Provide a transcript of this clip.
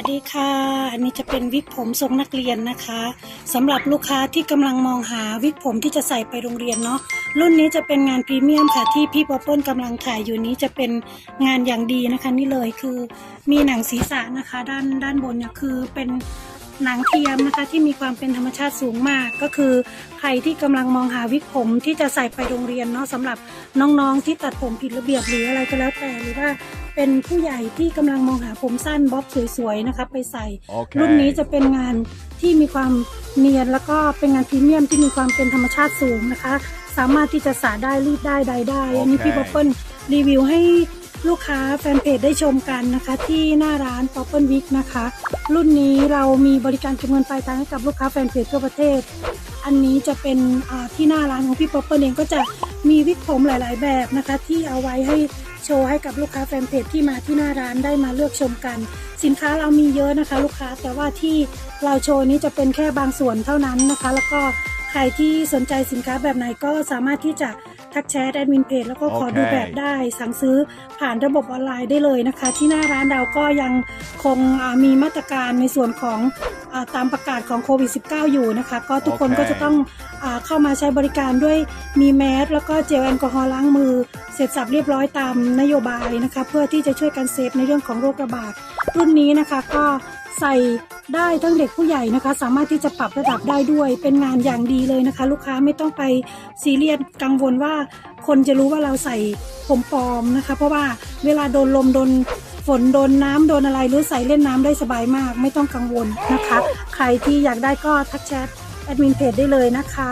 วัสดีค่ะ อันนี้จะเป็นวิกผมทรงนักเรียนนะคะสำหรับลูกค้าที่กำลังมองหาวิกผมที่จะใส่ไปโรงเรียนเนาะรุ่นนี้จะเป็นงานพรีเมียมค่ะที่พี่ป๊อปเปิลกำลังถ่ายอยู่นี้จะเป็นงานอย่างดีนะคะ นี่เลยคือมีหนังศีรษะนะคะ ด้านด้านบนเนี่ยคือเป็นหนังเทียมนะคะที่มีความเป็นธรรมชาติสูงมาก ก็คือใครที่กำลังมองหาวิกผมที่จะใส่ไปโรงเรียนเนาะสำหรับน้องๆที่ตัดผมผิดระเบียบหรืออะไรก็แล้วแต่หรือว่า เป็นผู้ใหญ่ที่กำลังมองหาผมสั้นบ๊อบสวยๆนะคะไปใส่ Okay. รุ่นนี้จะเป็นงานที่มีความเนียนแล้วก็เป็นงานพรีเมียมที่มีความเป็นธรรมชาติสูงนะคะ สามารถที่จะสาได้รีดได้ใดได้ อันนี้โอเคพี่ป๊อปเปิลรีวิวให้ลูกค้าแฟนเพจได้ชมกันนะคะ ที่หน้าร้านป๊อปเปิลวิกนะคะ รุ่นนี้เรามีบริการเก็บเงินปลายทางให้กับลูกค้าแฟนเพจทั่วประเทศ อันนี้จะเป็นอ่าที่หน้าร้านของพี่ป๊อปเปิลเองก็จะมีวิกผมหลาย ๆ แบบนะคะ ที่เอาไว้ให้ โชว์ให้กับลูกค้าแฟนเพจที่มาที่หน้าร้านได้มาเลือกชมกัน สินค้าเรามีเยอะนะคะ ลูกค้าแต่ว่าที่เราโชว์นี้จะเป็นแค่บางส่วนเท่านั้นนะคะ แล้วก็ใครที่สนใจสินค้าแบบไหนก็สามารถที่จะทักแชทแอดมินเพจแล้วก็ขอโอเคดูแบบได้ สั่งซื้อผ่านระบบออนไลน์ได้เลยนะคะ ที่หน้าร้านเราก็ยังคงอ่ามีมาตรการในส่วนของอา ตามประกาศของโควิด -19 อยู่นะคะ ก็ทุกคนโอเคก็จะต้องอาเข้ามาใช้บริการด้วยมีแมสแล้วก็เจลแอลกอฮอล์ล้างมือ เสร็จสับเรียบร้อยตามนโยบายนะคะ เพื่อที่จะช่วยกันเซฟในเรื่องของโรคระบาด รุ่นนี้นะคะก็ใส่ได้ทั้งเด็กผู้ใหญ่นะคะ สามารถที่จะปรับระดับได้ด้วยเป็นงานอย่างดีเลยนะคะ ลูกค้าไม่ต้องไปซีเรียสกังวลว่า คนจะรู้ว่าเราใส่ผมปลอมนะคะ เพราะว่าเวลาโดนลมโดน ฝนโดนน้ำโดนอะไรหรือใส่เล่นน้ำได้สบายมาก ไม่ต้องกังวลนะคะ ใครที่อยากได้ก็ทักแชทแอดมินเพจได้เลยนะคะ